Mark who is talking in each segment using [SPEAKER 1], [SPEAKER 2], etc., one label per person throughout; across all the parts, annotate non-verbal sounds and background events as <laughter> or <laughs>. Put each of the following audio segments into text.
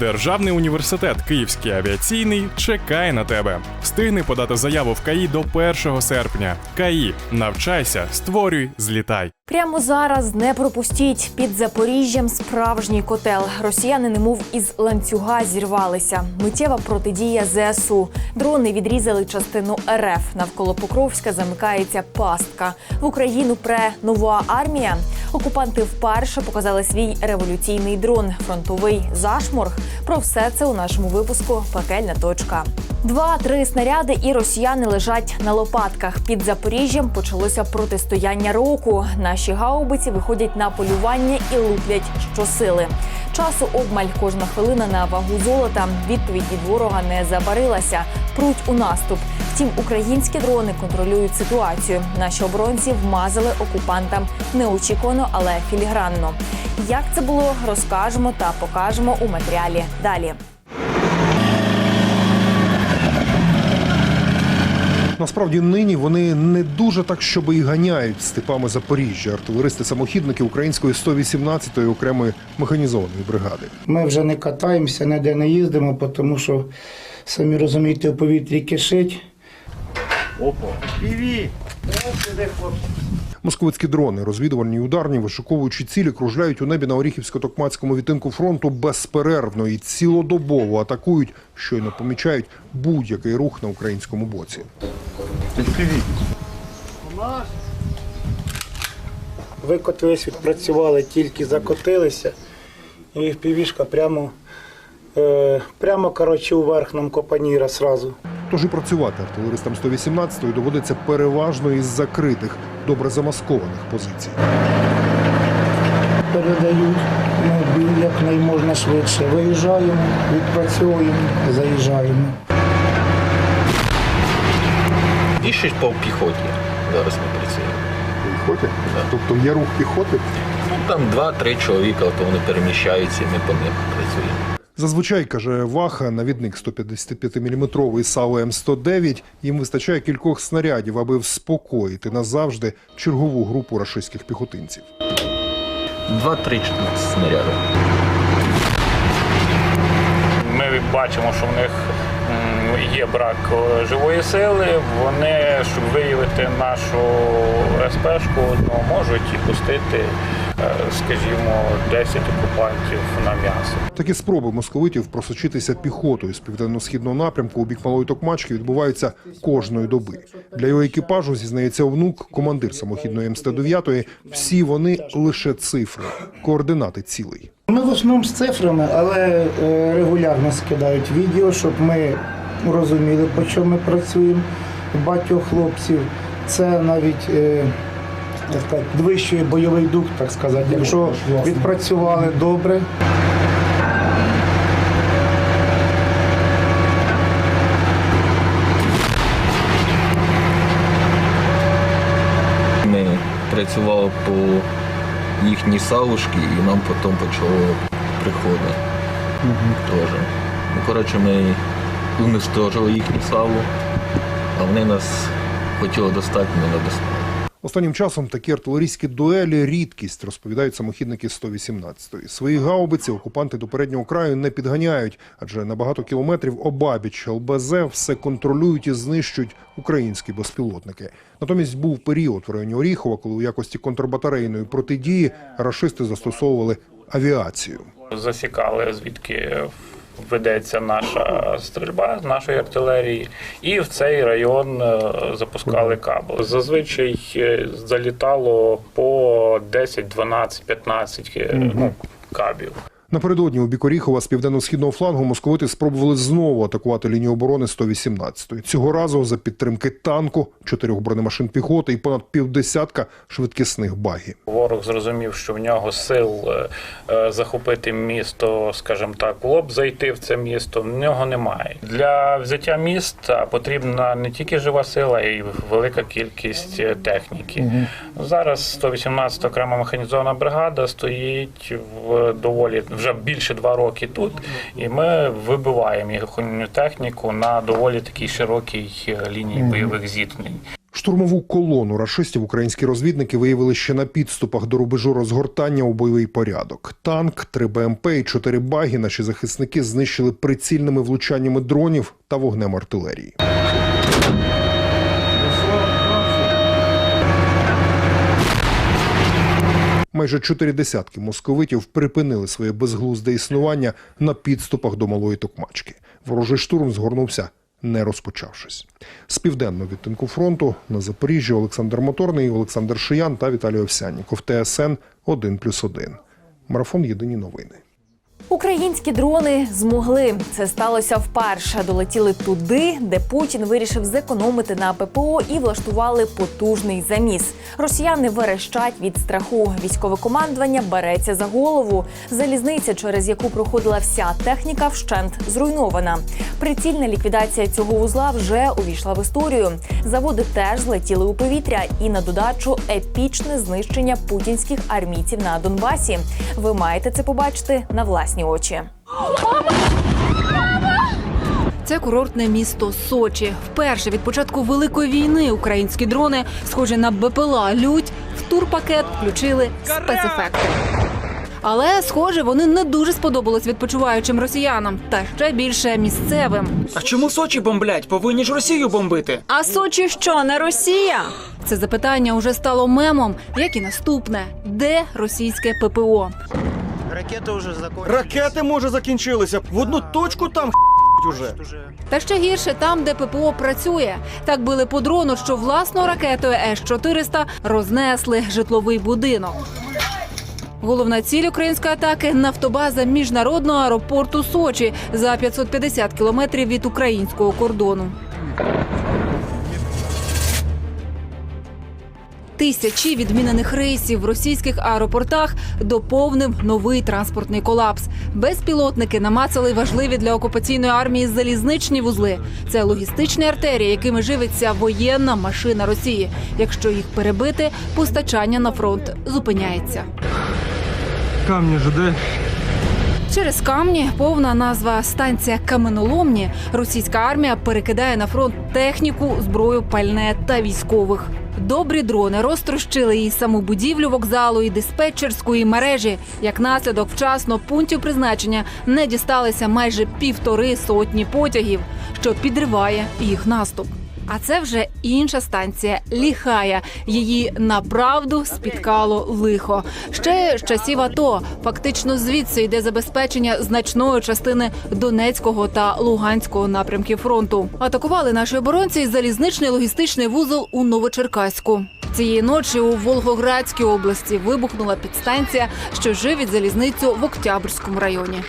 [SPEAKER 1] Державний університет Київський авіаційний чекає на тебе. Встигни подати заяву в КАІ до 1 серпня. КАІ. Навчайся, створюй, злітай.
[SPEAKER 2] Прямо зараз не пропустіть під Запоріжжям справжній котел. Росіяни, немов із ланцюга, зірвалися. Миттєва протидія ЗСУ. Дрони відрізали частину РФ. Навколо Покровська замикається пастка. В Україну пре нова армія. Окупанти вперше показали свій революційний дрон. Фронтовий зашморг. Про все це у нашому випуску Пекельна точка. Два-три снаряди і росіяни лежать на лопатках. Під Запоріжжям почалося протистояння року. Наші гаубиці виходять на полювання і луплять щосили. Часу обмаль кожна хвилина на вагу золота. Відповідь від ворога не забарилася. Пруть у наступ. Втім, українські дрони контролюють ситуацію. Наші оборонці вмазали окупантам неочікувано, але філігранно. Як це було, розкажемо та покажемо у матеріалі далі.
[SPEAKER 3] Насправді нині вони не дуже так, щоб і ганяють степами Запоріжжя. Артилеристи-самохідники української 118-ї окремої механізованої бригади.
[SPEAKER 4] Ми вже не катаємося, ніде не їздимо, тому що, самі розумієте, у повітрі кишить. Опа. Піві!
[SPEAKER 3] Московицькі дрони, розвідувальні і ударні, вишуковуючи цілі, кружляють у небі на Оріхівсько-Токмацькому відтинку фронту безперервно і цілодобово атакують, щойно помічають будь-який рух на українському боці.
[SPEAKER 4] Викотились, відпрацювали, тільки закотилися, і півішка прямо, прямо коротше, у верхному копаніра сразу.
[SPEAKER 3] Тож і працювати артилеристам 118-ї доводиться переважно із закритих, добре замаскованих позицій.
[SPEAKER 4] Передають ми бій якнайможна швидше. Виїжджаємо, відпрацьовуємо, заїжджаємо.
[SPEAKER 5] І щось по піхоті зараз ми працюємо.
[SPEAKER 3] Піхоти? Тобто є рух піхоти?
[SPEAKER 5] Ну там два-три чоловіка, то вони переміщаються, і ми по них працюємо.
[SPEAKER 3] Зазвичай, каже Ваха, навідник 155-мм САУ М109, їм вистачає кількох снарядів, аби вспокоїти назавжди чергову групу рашистських піхотинців.
[SPEAKER 5] Два-три снаряди.
[SPEAKER 6] Ми бачимо, що в них є брак е, живої сили. Вони, щоб виявити нашу СПшку, ну, можуть і пустити, скажімо, 10 окупантів на м'ясо.
[SPEAKER 3] Такі спроби московитів просочитися піхотою з південно-східного напрямку у бік Малої Токмачки відбуваються кожної доби. Для його екіпажу, зізнається внук, командир самохідної МСТ-9, всі вони лише цифри, координати цілей.
[SPEAKER 4] Ми в основному з цифрами, але е, регулярно скидають відео, щоб ми розуміли, по чому ми працюємо. Багатьох хлопців це навіть сказати, підвищує бойовий дух, так сказати. Якщо відпрацювали добре,
[SPEAKER 5] Ми працювали по їхній савушки і нам потім почало приходити. Теж. Ну, коротше, ми уничтожили їхню саву, а вони нас хотіли достати, але не достали.
[SPEAKER 3] Останнім часом такі артилерійські дуелі рідкість, розповідають самохідники 118-ї. Свої гаубиці окупанти до переднього краю не підганяють, адже на багато кілометрів обабіч ЛБЗ все контролюють і знищують українські безпілотники. Натомість був період в районі Оріхова, коли у якості контрбатарейної протидії рашисти застосовували авіацію.
[SPEAKER 6] Засікали, звідки ведеться наша стрільба з нашої артилерії, і в цей район е, запускали кабел. Зазвичай е, залітало по 10, 12, 15 е, ну, кабів.
[SPEAKER 3] Напередодні у бік Оріхова з південно-східного флангу московити спробували знову атакувати лінію оборони 118-ї. Цього разу за підтримки танку, чотирьох бронемашин піхоти і понад півдесятка швидкісних багів.
[SPEAKER 6] Ворог зрозумів, що в нього сил е, е, захопити місто, скажімо так, в лоб зайти в це місто. В нього немає. Для взяття міста потрібна не тільки жива сила, а й велика кількість е, техніки. Зараз 118 окрема механізована бригада стоїть в доволі вже більше два роки тут, і ми вибиваємо їхню техніку на доволі такій широкій е, лінії бойових зіткнень.
[SPEAKER 3] Штурмову колону рашистів українські розвідники виявили ще на підступах до рубежу розгортання у бойовий порядок. Танк, три БМП і чотири баги наші захисники знищили прицільними влучаннями дронів та вогнем артилерії. Майже чотири десятки московитів припинили своє безглузде існування на підступах до малої токмачки. Ворожий штурм згорнувся, не розпочавшись. З південного відтинку фронту на Запоріжжі Олександр Моторний, Олександр Шиян та Віталій Овсянніков. ТСН 1+,1. Марафон Єдині новини.
[SPEAKER 2] Українські дрони змогли. Це сталося вперше. Долетіли туди, де Путін вирішив зекономити на ППО і влаштували потужний заміс. Росіяни верещать від страху. Військове командування береться за голову. Залізниця, через яку проходила вся техніка, вщент зруйнована. Прицільна ліквідація цього вузла вже увійшла в історію. Заводи теж злетіли у повітря, і на додачу епічне знищення путінських армійців на Донбасі. Ви маєте це побачити на власні очі.
[SPEAKER 7] Це курортне місто Сочі. Вперше від початку великої війни українські дрони, схожі на БПЛА Людь, в турпакет включили спецефекти. Але, схоже, вони не дуже сподобались відпочиваючим росіянам та ще більше місцевим.
[SPEAKER 8] А чому Сочі бомблять? Повинні ж Росію бомбити.
[SPEAKER 7] А Сочі що, не Росія? Це запитання уже стало мемом, як і наступне: де російське ППО?
[SPEAKER 9] Ракети може закінчилися. В одну точку там уже.
[SPEAKER 7] Та ще гірше там, де ППО працює. Так били по дрону, що власною ракетою С-400 рознесли житловий будинок. Головна ціль української атаки нафтобаза міжнародного аеропорту Сочі за 550 кілометрів від українського кордону. Тисячі відмінених рейсів в російських аеропортах доповнив новий транспортний колапс. Безпілотники намацали важливі для окупаційної армії залізничні вузли. Це логістичні артерії, якими живиться воєнна машина Росії. Якщо їх перебити, постачання на фронт зупиняється.
[SPEAKER 9] Камні ЖД.
[SPEAKER 7] Через камні повна назва станція каменоломні. Російська армія перекидає на фронт техніку, зброю, пальне та військових. Добрі дрони розтрощили і саму будівлю вокзалу, і диспетчерської мережі. Як наслідок, вчасно пунктів призначення не дісталися майже півтори сотні потягів, що підриває їх наступ. А це вже інша станція Ліхая. Її направду спіткало лихо. Ще з часів АТО. Фактично звідси йде забезпечення значної частини Донецького та Луганського напрямків фронту. Атакували наші оборонці залізничний логістичний вузол у Новочеркаську. Цієї ночі у Волгоградській області вибухнула підстанція, що живить залізницю в Октябрському районі.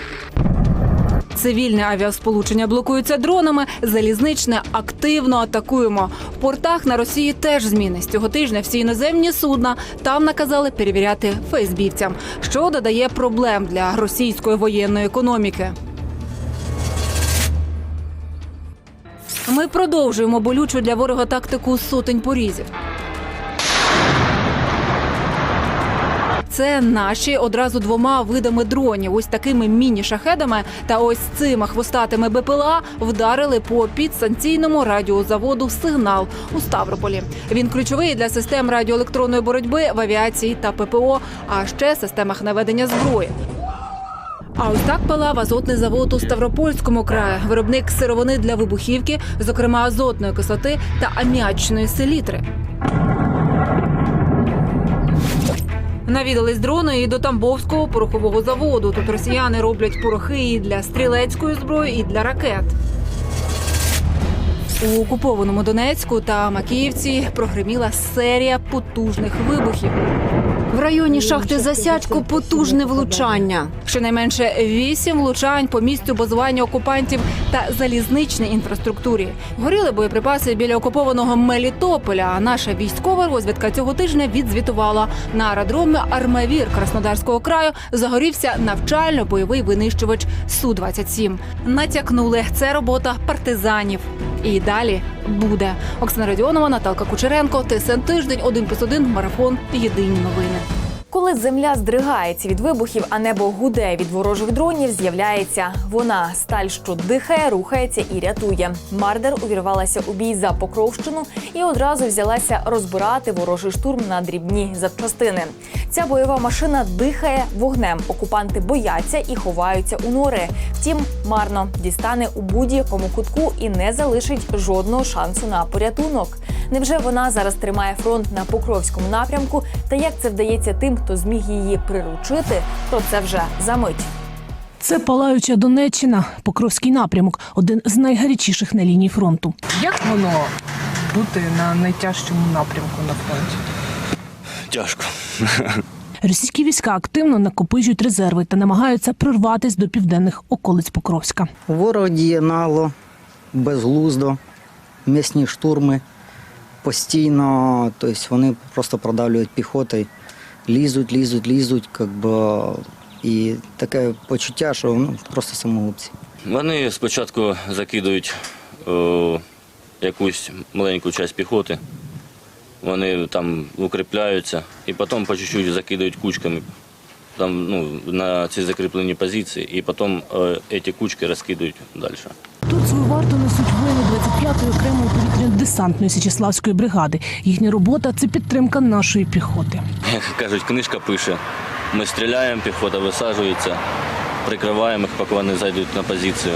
[SPEAKER 7] Цивільне авіасполучення блокується дронами. Залізничне активно атакуємо. В портах на Росії теж зміни. З цього тижня всі іноземні судна там наказали перевіряти фейсбівцям, що додає проблем для російської воєнної економіки. Ми продовжуємо болючу для ворога тактику сотень порізів. Це наші одразу двома видами дронів. Ось такими міні-шахедами та ось цими хвостатими БПЛА вдарили по підстанційному радіозаводу Сигнал у Ставрополі. Він ключовий для систем радіоелектронної боротьби в авіації та ППО, а ще системах наведення зброї. А ось так палав азотний завод у Ставропольському краї, виробник сировини для вибухівки, зокрема азотної кислоти та аміачної селітри. Навідались дрони і до Тамбовського порохового заводу. Тут росіяни роблять порохи і для стрілецької зброї, і для ракет. У окупованому Донецьку та Макіївці прогреміла серія потужних вибухів.
[SPEAKER 10] В районі шахти Засядько потужне влучання.
[SPEAKER 7] Щонайменше вісім влучань по місцю базування окупантів та залізничній інфраструктурі. Горіли боєприпаси біля окупованого Мелітополя. А наша військова розвідка цього тижня відзвітувала на аеродромі Армавір Краснодарського краю. Загорівся навчально-бойовий винищувач Су 27 Натякнули це робота партизанів. І далі буде Оксана Радіонова, Наталка Кучеренко, ТСН тиждень 1+,1, марафон. Єдині новини.
[SPEAKER 2] Коли земля здригається від вибухів, а небо гуде від ворожих дронів, з'являється вона сталь, що дихає, рухається і рятує. Мардер увірвалася у бій за Покровщину і одразу взялася розбирати ворожий штурм на дрібні запчастини. Ця бойова машина дихає вогнем. Окупанти бояться і ховаються у нори. Втім, марно дістане у будь-якому кутку і не залишить жодного шансу на порятунок. Невже вона зараз тримає фронт на Покровському напрямку? Та як це вдається тим, хто зміг її приручити? Про це вже за мить.
[SPEAKER 11] Це палаюча Донеччина, Покровський напрямок, один з найгарячіших на лінії фронту.
[SPEAKER 12] Як воно бути на найтяжчому напрямку на фронті?
[SPEAKER 13] Тяжко.
[SPEAKER 11] Російські війська активно накопичують резерви та намагаються прорватися до південних околиць Покровська.
[SPEAKER 14] Ворог діє нагло, безглуздо, м'ясні штурми постійно, тобто вони просто продавлюють піхотою, лізуть, лізуть, лізуть, як би, і таке почуття, що ну, просто самогубці.
[SPEAKER 13] Вони спочатку закидують о, якусь маленьку частину піхоти, вони там укріпляються і потім по чуть-чуть закидають кучками там, ну, на ці закріплені позиції, і потім е, ці кучки розкидають далі.
[SPEAKER 11] Тут свою варту несуть воїни 25-ї окремої повітряно-десантної Січеславської бригади. Їхня робота це підтримка нашої піхоти.
[SPEAKER 13] Як кажуть, книжка пише. Ми стріляємо, піхота висаджується, прикриваємо їх, поки вони зайдуть на позицію,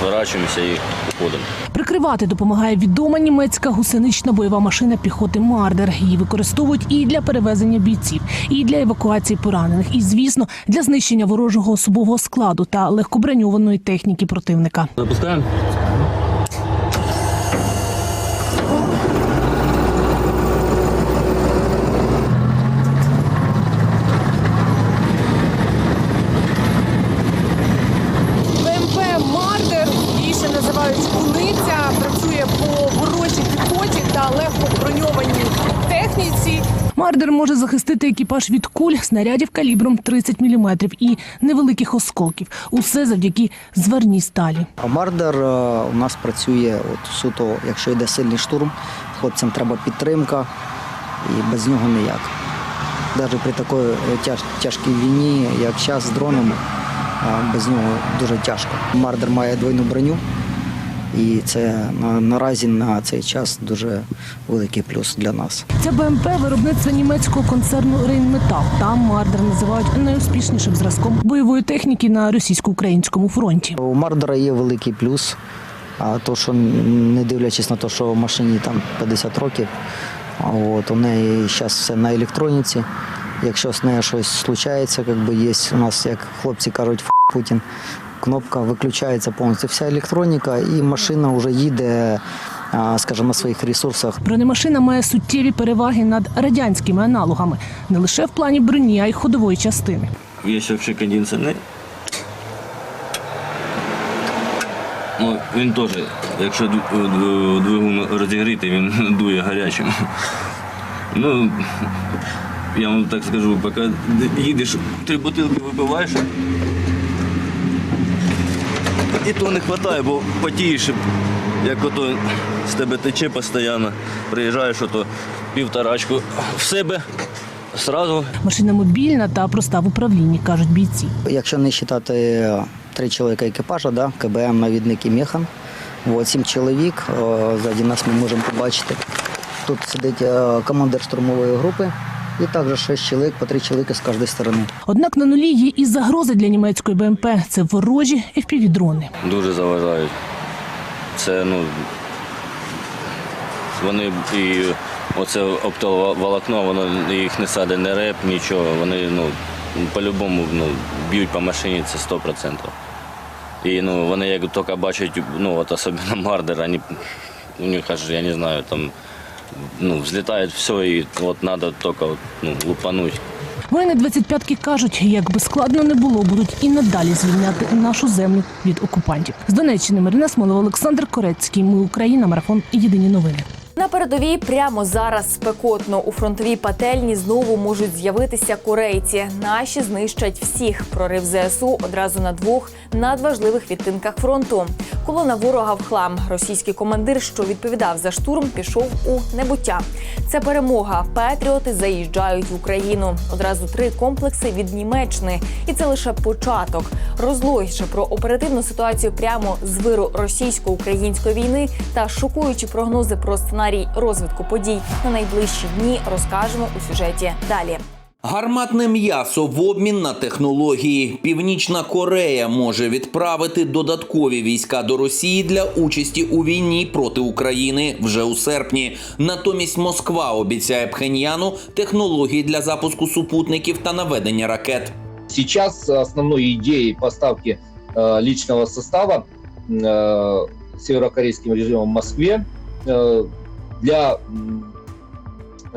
[SPEAKER 13] зворачуємося і уходимо.
[SPEAKER 11] Прикривати допомагає відома німецька гусенична бойова машина піхоти Мардер. Її використовують і для перевезення бійців, і для евакуації поранених, і звісно для знищення ворожого особового складу та легкоброньованої техніки противника.
[SPEAKER 13] Запускаємо.
[SPEAKER 12] БМП Мардер, її ще називають Куниця, працює по ворожій піхоті та легко броньованій техніці.
[SPEAKER 11] Мардер може захистити екіпаж від куль, снарядів калібром 30 мм і невеликих осколків. Усе завдяки зварній сталі.
[SPEAKER 14] Мардер е, у нас працює от суто, якщо йде сильний штурм, хлопцям треба підтримка, і без нього ніяк. Навіть при такій е, тяж, тяжкій війні, як зараз з дронами, без нього дуже тяжко. Мардер має двойну броню, і це на, наразі на цей час дуже великий плюс для нас.
[SPEAKER 11] Це БМП виробництва німецького концерну Рейнметал. Там Мардер називають найуспішнішим зразком бойової техніки на російсько-українському фронті.
[SPEAKER 14] У Мардера є великий плюс. А то, що не дивлячись на те, що машині там 50 років, от у неї зараз все на електроніці. Якщо з нею щось случається, як би є у нас, як хлопці кажуть, «Ф*** Путін. Кнопка виключається повністю вся електроніка, і машина вже їде, скажімо, на своїх ресурсах.
[SPEAKER 11] Бронемашина має суттєві переваги над радянськими аналогами не лише в плані броні, а й ходової частини.
[SPEAKER 13] Є взагалі кондиціонер. Ну, він теж, якщо ду- ду- двигун розігріти, він <laughs> дує гарячим. Ну, я вам так скажу, поки їдеш, три бутилки випиваєш, і то не вистачає, бо потієш, як ото з тебе тече постійно. Приїжджаєш, ото півторачку в себе, сразу
[SPEAKER 11] Машина мобільна та проста в управлінні, кажуть бійці.
[SPEAKER 14] Якщо не вважати три чоловіка екіпажа, да, КБМ, навідник і механ, от, сім чоловік, о, ззаді нас ми можемо побачити. Тут сидить е, командир штурмової групи і також шість чоловік, по три чоловіки з кожної сторони.
[SPEAKER 11] Однак на нулі є і загрози для німецької БМП. Це ворожі FPV-дрони.
[SPEAKER 13] дуже заважають. Це, ну, вони і оце оптоволокно, воно їх не саде не реп, нічого. Вони ну, по-любому ну, б'ють по машині, це 100%. І ну, вони як тільки бачать, ну, от особливо мардер, вони, у них аж, я не знаю, там ну, взлітає все, і от треба тільки от, ну, лупануть.
[SPEAKER 11] Воїни 25-ки кажуть, як би складно не було, будуть і надалі звільняти нашу землю від окупантів. З Донеччини Марина Смолова, Олександр Корецький. Ми Україна. Марафон. Єдині новини.
[SPEAKER 2] На передовій прямо зараз спекотно у фронтовій пательні знову можуть з'явитися корейці. Наші знищать всіх. Прорив ЗСУ одразу на двох надважливих відтинках фронту. Колона ворога в хлам. Російський командир, що відповідав за штурм, пішов у небуття. Це перемога. Патріоти заїжджають в Україну. Одразу три комплекси від Німеччини, і це лише початок. Розлогіше про оперативну ситуацію прямо з виру російсько-української війни та шокуючі прогнози про сценарій розвитку подій на найближчі дні розкажемо у сюжеті далі.
[SPEAKER 15] Гарматне м'ясо в обмін на технології. Північна Корея може відправити додаткові війська до Росії для участі у війні проти України вже у серпні. Натомість Москва обіцяє Пхеньяну технології для запуску супутників та наведення ракет.
[SPEAKER 16] Сейчас основной идеей поставки э, личного состава э, северокорейским режимом в Москве э, для м,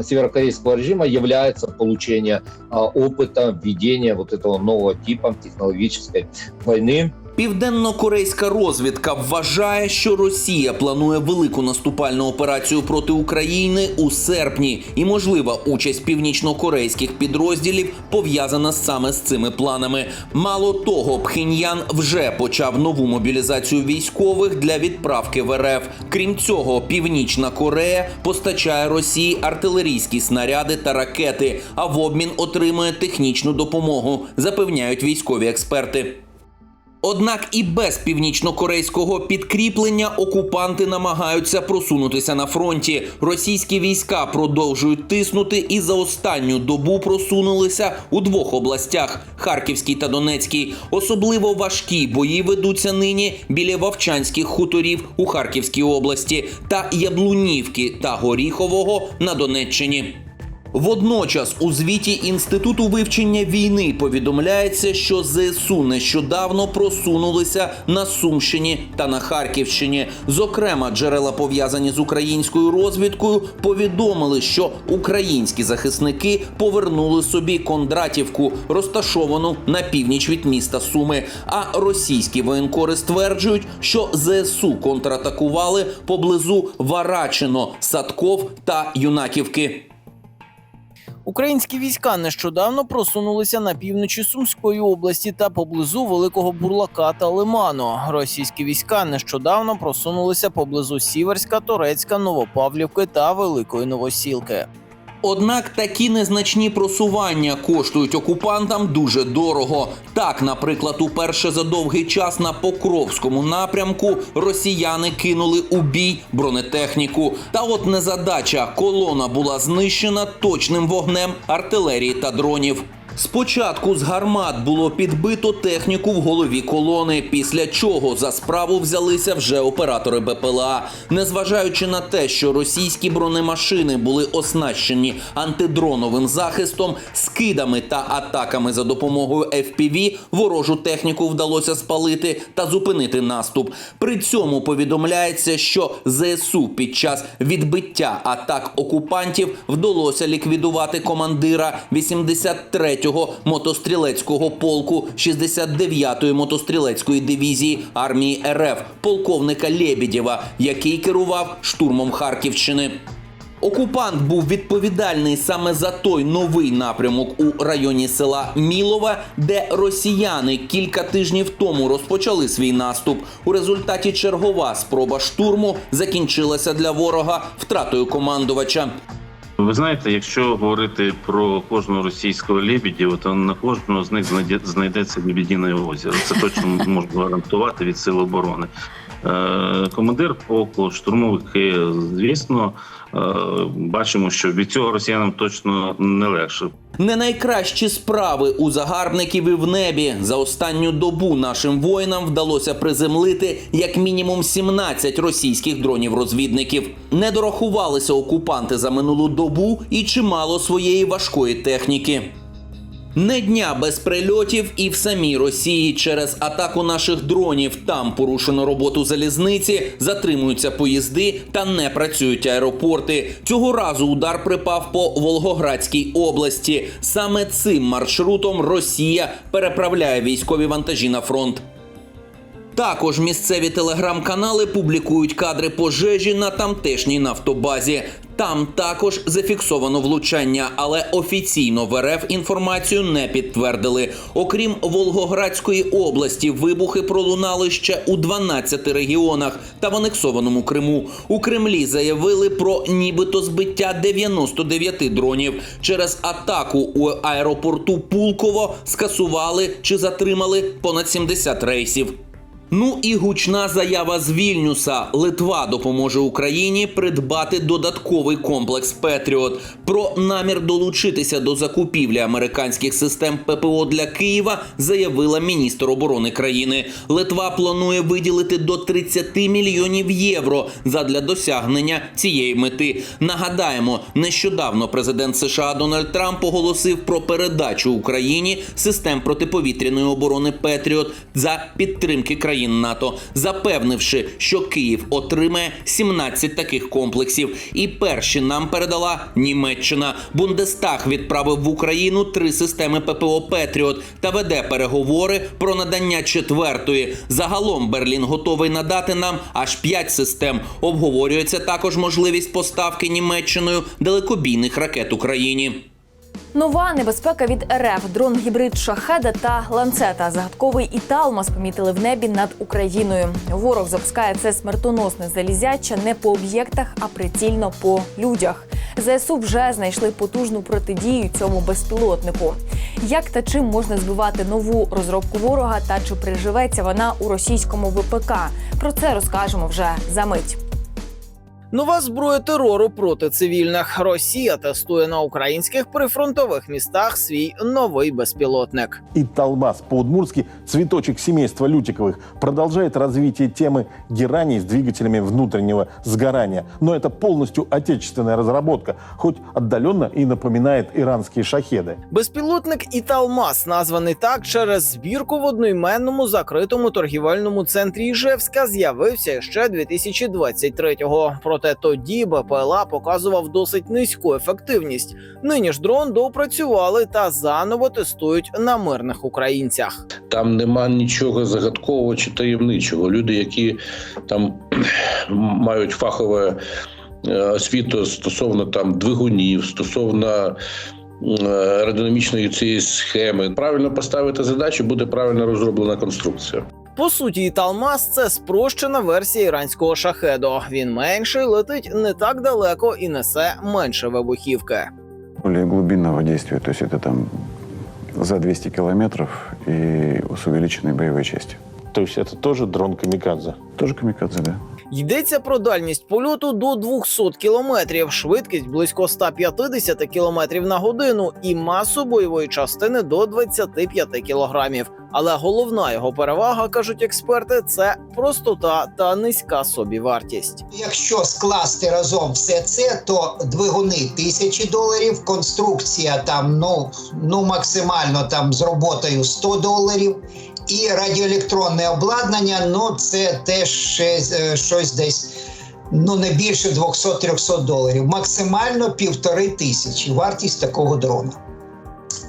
[SPEAKER 16] северокорейского режима является получение э, опыта введения вот этого нового типа технологической войны
[SPEAKER 15] Південно-корейська розвідка вважає, що Росія планує велику наступальну операцію проти України у серпні, і можлива участь північно-корейських підрозділів пов'язана саме з цими планами. Мало того, Пхеньян вже почав нову мобілізацію військових для відправки в РФ. Крім цього, Північна Корея постачає Росії артилерійські снаряди та ракети, а в обмін отримує технічну допомогу, запевняють військові експерти. Однак і без північно-корейського підкріплення окупанти намагаються просунутися на фронті. Російські війська продовжують тиснути і за останню добу просунулися у двох областях Харківській та Донецькій. Особливо важкі бої ведуться нині біля Вовчанських хуторів у Харківській області та Яблунівки та Горіхового на Донеччині. Водночас у звіті Інституту вивчення війни повідомляється, що ЗСУ нещодавно просунулися на Сумщині та на Харківщині. Зокрема, джерела пов'язані з українською розвідкою повідомили, що українські захисники повернули собі Кондратівку, розташовану на північ від міста Суми. А російські воєнкори стверджують, що ЗСУ контратакували поблизу Варачино, Садков та Юнаківки.
[SPEAKER 17] Українські війська нещодавно просунулися на півночі Сумської області та поблизу Великого Бурлака та Лиману. Російські війська нещодавно просунулися поблизу Сіверська, Торецька, Новопавлівки та Великої Новосілки.
[SPEAKER 15] Однак такі незначні просування коштують окупантам дуже дорого. Так, наприклад, уперше за довгий час на Покровському напрямку росіяни кинули у бій бронетехніку. Та от незадача колона була знищена точним вогнем артилерії та дронів. Спочатку з гармат було підбито техніку в голові колони, після чого за справу взялися вже оператори БПЛА. Незважаючи на те, що російські бронемашини були оснащені антидроновим захистом, скидами та атаками за допомогою FPV, ворожу техніку вдалося спалити та зупинити наступ. При цьому повідомляється, що ЗСУ під час відбиття атак окупантів вдалося ліквідувати командира 83-го мотострілецького полку 69-ї мотострілецької дивізії армії РФ полковника Лєбідєва, який керував штурмом Харківщини. Окупант був відповідальний саме за той новий напрямок у районі села Мілова, де росіяни кілька тижнів тому розпочали свій наступ. У результаті чергова спроба штурму закінчилася для ворога втратою командувача.
[SPEAKER 18] Ви знаєте, якщо говорити про кожного російського лебедєва, то на кожного з них знайде- знайдеться лебідіне озеро. Це точно можна гарантувати від сил оборони. Е, Командир полку, штурмовики, звісно, е, бачимо, що від цього росіянам точно не легше.
[SPEAKER 15] Не найкращі справи у загарбників і в небі. За останню добу нашим воїнам вдалося приземлити як мінімум 17 російських дронів-розвідників. Не дорахувалися окупанти за минулу добу і чимало своєї важкої техніки. Не дня без прильотів і в самій Росії через атаку наших дронів там порушено роботу залізниці, затримуються поїзди та не працюють аеропорти. Цього разу удар припав по Волгоградській області. Саме цим маршрутом Росія переправляє військові вантажі на фронт. Також місцеві телеграм-канали публікують кадри пожежі на тамтешній нафтобазі. Там також зафіксовано влучання, але офіційно в РФ інформацію не підтвердили. Окрім Волгоградської області, вибухи пролунали ще у 12 регіонах та в анексованому Криму. У Кремлі заявили про нібито збиття 99 дронів. Через атаку у аеропорту Пулково скасували чи затримали понад 70 рейсів. Ну і гучна заява з Вільнюса. Литва допоможе Україні придбати додатковий комплекс Петріот. Про намір долучитися до закупівлі американських систем ППО для Києва заявила міністр оборони країни. Литва планує виділити до 30 мільйонів євро задля досягнення цієї мети. Нагадаємо, нещодавно президент США Дональд Трамп оголосив про передачу Україні систем протиповітряної оборони Петріот за підтримки країн НАТО, запевнивши, що Київ отримає 17 таких комплексів. І перші нам передала Німеччина. Бундестаг відправив в Україну три системи ППО Петріот та веде переговори про надання четвертої. Загалом Берлін готовий надати нам аж п'ять систем. Обговорюється також можливість поставки Німеччиною далекобійних ракет Україні.
[SPEAKER 2] Нова небезпека від РФ. Дрон гібрид Шахеда та ланцета. Загадковий Італмас помітили в небі над Україною. Ворог запускає це смертоносне залізяче не по об'єктах, а прицільно по людях. ЗСУ вже знайшли потужну протидію цьому безпілотнику. Як та чим можна збивати нову розробку ворога та чи приживеться вона у російському ВПК? Про це розкажемо вже за мить.
[SPEAKER 17] Нова зброя терору проти цивільних. Росія тестує на українських прифронтових містах свій новий безпілотник.
[SPEAKER 19] И Талмас по-удмурски «Цветочек семейства Лютиковых» продолжает развитие темы гераний с двигателями внутреннего сгорания. Но это полностью отечественная разработка, хоть отдаленно и напоминает иранские шахеды.
[SPEAKER 17] Безпілотник Італмас названий так через збірку в одноіменному закритому торгівельному центрі Іжевська з'явився ще 2023-го. Проте тоді БПЛА показував досить низьку ефективність. Нині ж дрон доопрацювали та заново тестують на мирних українцях.
[SPEAKER 20] Там нема нічого загадкового чи таємничого. Люди, які там <clears throat> мають фахове е, освіту стосовно там двигунів, стосовно е, аеродинамічної цієї схеми, правильно поставити задачу, буде правильно розроблена конструкція.
[SPEAKER 17] По суті, Талмаз це спрощена версія іранського шахеду. Він менший, летить не так далеко і несе менше вибухівки.
[SPEAKER 21] более глубинного действия, то есть это там за 200 километров и с увеличенной боевой частью.
[SPEAKER 19] То есть это тоже дрон камикадзе?
[SPEAKER 21] Тоже камикадзе, да.
[SPEAKER 17] Йдеться про дальність польоту до 200 кілометрів, швидкість близько 150 кілометрів на годину і масу бойової частини до 25 кілограмів. Але головна його перевага, кажуть експерти, це простота та низька собівартість.
[SPEAKER 22] Якщо скласти разом все це, то двигуни тисячі доларів, конструкція там ну, ну максимально там з роботою 100 доларів. І радіоелектронне обладнання, ну це теж е, щось десь ну не більше 200-300 доларів. Максимально півтори тисячі вартість такого дрона.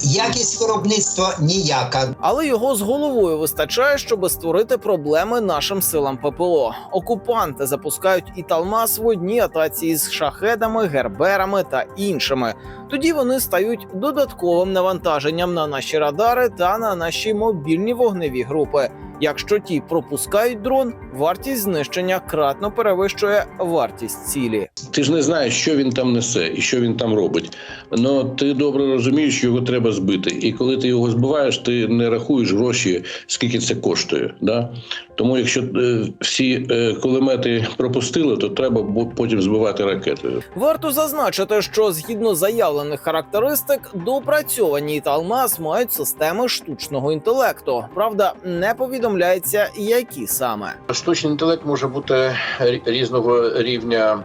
[SPEAKER 22] Якість виробництва ніяка.
[SPEAKER 17] Але його з головою вистачає, щоб створити проблеми нашим силам ППО. Окупанти запускають Італмас в одній атаці із шахедами, герберами та іншими. Тоді вони стають додатковим навантаженням на наші радари та на наші мобільні вогневі групи. Якщо ті пропускають дрон, вартість знищення кратно перевищує вартість цілі.
[SPEAKER 20] Ти ж не знаєш, що він там несе і що він там робить. Ну ти добре розумієш, що його треба збити. І коли ти його збиваєш, ти не рахуєш гроші, скільки це коштує. Да? Тому якщо е, всі е, кулемети пропустили, то треба потім збивати ракетою.
[SPEAKER 17] Варто зазначити, що згідно заявлених характеристик, допрацьовані Талмас мають системи штучного інтелекту. Правда, не повідомляється, які саме.
[SPEAKER 20] Штучний інтелект може бути різного рівня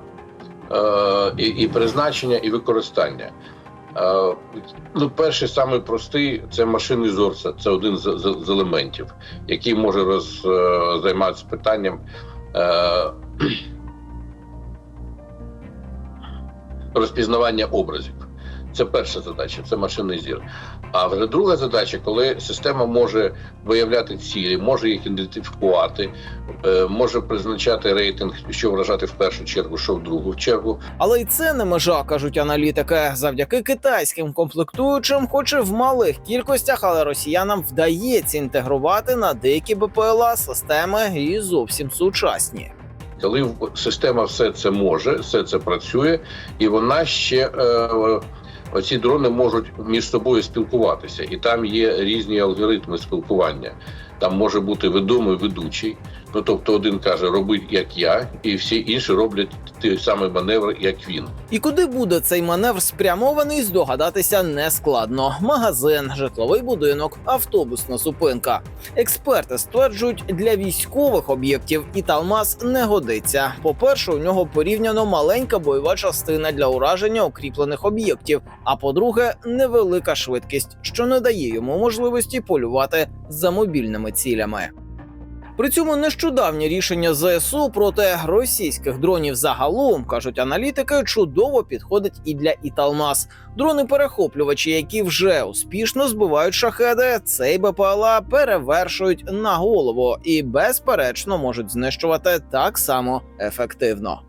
[SPEAKER 20] е, і, призначення, і використання. Е, ну, перший самий простий це машинний зорса. Це один з, з, з елементів, який може роз, е, займатися питанням е, <clears throat> розпізнавання образів. Це перша задача, це машинний зір. А вже друга задача, коли система може виявляти цілі, може їх ідентифікувати, е, може призначати рейтинг, що вражати в першу чергу, що в другу чергу.
[SPEAKER 17] Але й це не межа, кажуть аналітики. Завдяки китайським комплектуючим, хоч і в малих кількостях, але росіянам вдається інтегрувати на деякі БПЛА системи і зовсім сучасні.
[SPEAKER 20] Коли система все це може, все це працює, і вона ще е, оці дрони можуть між собою спілкуватися, і там є різні алгоритми спілкування. Там може бути відомий ведучий. Ну тобто один каже, роби як я, і всі інші роблять той самий маневр, як він.
[SPEAKER 17] І куди буде цей маневр спрямований, здогадатися нескладно. Магазин, житловий будинок, автобусна зупинка. Експерти стверджують, для військових об'єктів Італмаз не годиться. По-перше, у нього порівняно маленька бойова частина для ураження укріплених об'єктів. А по-друге, невелика швидкість, що не дає йому можливості полювати за мобільними цілями. При цьому нещодавнє рішення ЗСУ проти російських дронів загалом кажуть аналітики, чудово підходить і для Італмас. Дрони-перехоплювачі, які вже успішно збивають шахеди, цей БПЛА перевершують на голову і безперечно можуть знищувати так само ефективно.